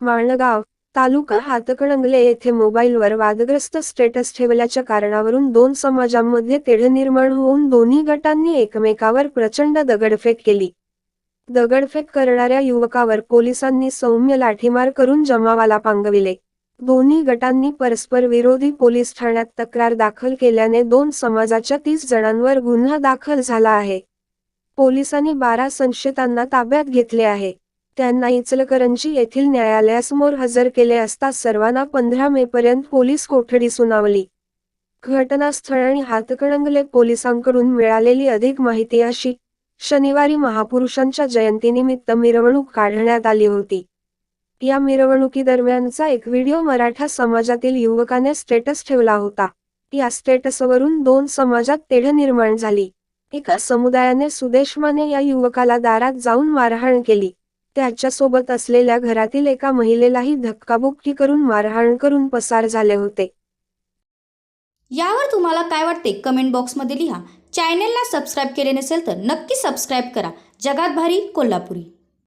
माळणगाव तालुका हातकणंगले येथे मोबाईलवर वादग्रस्त स्टेटस ठेवल्याच्या कारणावरून दोन समाजांमध्ये तेढ निर्माण होऊन दोन्ही गटांनी एकमेकावर प्रचंड दगडफेक केली. दगडफेक करणाऱ्या युवकावर पोलिसांनी सौम्य लाठीमार करून जमावाला पांगविले. दोन्ही गटांनी परस्पर विरोधी पोलीस ठाण्यात तक्रार दाखल केल्याने दोन समाजाच्या तीस जणांवर गुन्हा दाखल झाला आहे. पोलिसांनी बारा संशयितांना ताब्यात घेतले आहे. त्यांना इचलकरंजी येथील न्यायालयासमोर हजर केले असता सर्वांना पंधरा मे पर्यंत पोलीस कोठडी सुनावली. घटनास्थळ आणि हातकणंगले पोलिसांकडून मिळालेली अधिक माहिती अशी शनिवारी महापुरुषांच्या जयंतीनिमित्त मिरवणूक काढण्यात आली होती. या मिरवणुकीदरम्यानचा एक व्हिडिओ मराठा समाजातील युवकाने स्टेटस ठेवला होता. या स्टेटसवरून दोन समाजात तेढ निर्माण झाली. एका समुदायाने सुदेश माने या युवकाला दारात जाऊन मारहाण केली. त्याच्यासोबत असलेल्या घरातील एका महिलेलाही धक्काबुक्की करून मारहाण करून पसार झाले होते. यावर तुम्हाला काय वाटते? कमेंट बॉक्समध्ये लिहा. चॅनेलला सबस्क्राईब केले नसेल तर नक्की सबस्क्राईब करा. जगात भारी कोल्हापुरी.